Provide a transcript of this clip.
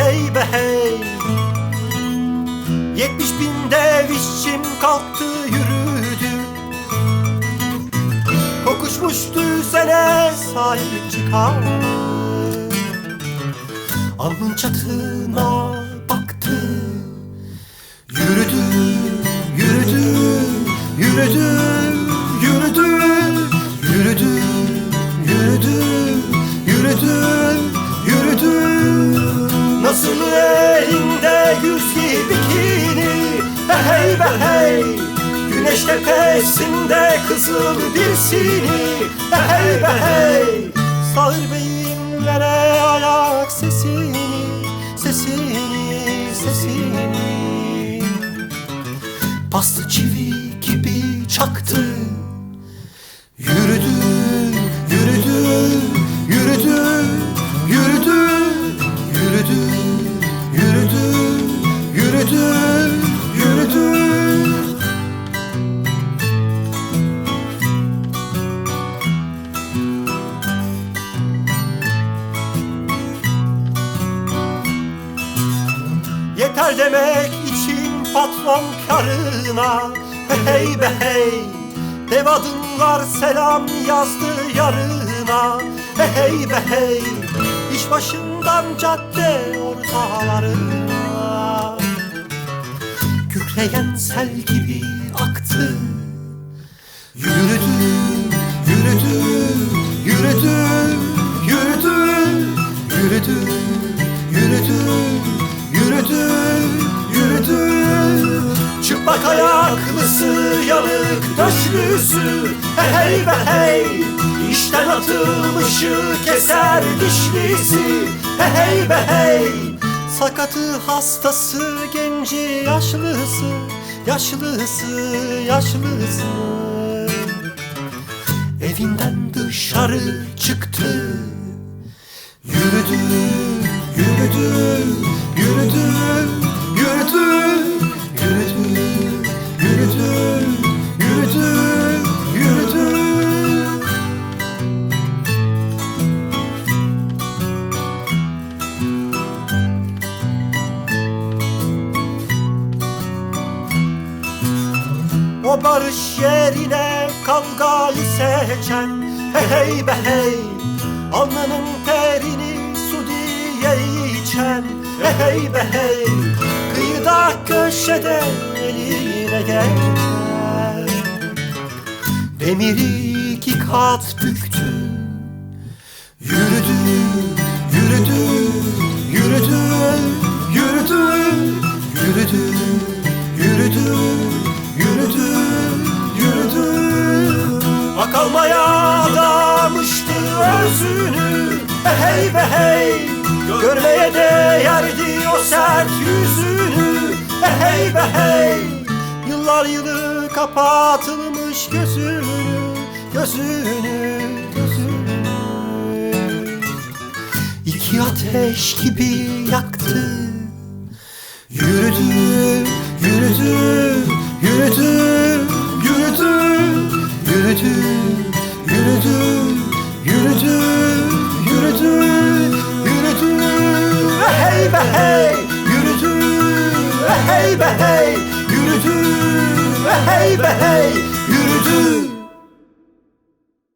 hey be hey. Yetmiş bin dev işçim kalktı yürüdü. Kokuşmuş düzene sahip çıkar Alnın çatına Güneş tepesinde kızıl dirsini Behey behey Sağır beyin vere ayak sesini Sesini, sesini Paslı çivi gibi çaktı. Yürüdü Yeter demek için patron karına. Hey hey be hey Dev adımlar selam yazdı yarına. Hey hey be hey İş başından cadde ortalarına. Kükreyen sel gibi aktı. Yürüdü, yürüdü, yürüdü, yürüdü, yürüdü, yürüdü, Ayaklısı, yanık döşlüsü, hey hey be hey. İşten atılmışı keser dişlisi, hey hey be hey. Sakatı hastası, genci yaşlısı, yaşlısı, yaşlısı. Evinden dışarı çıktı yürüdü, yürüdü, barış yerine kavgayı seçen. Hey hey be hey Alnının terini su diye içen. Hey hey be hey Kıyıda köşede eline geçer Demiri iki kat büktü yürüdü, Akalmaya adamıştı özünü, hey be hey. Görmeye değerdi o sert yüzünü, hey be hey. Yıllar yılı kapatılmış gözünü, gözünü, gözünü. İki ateş gibi yaktı yürüdü, be hey Yürüdü ve hey be hey Yürüdü.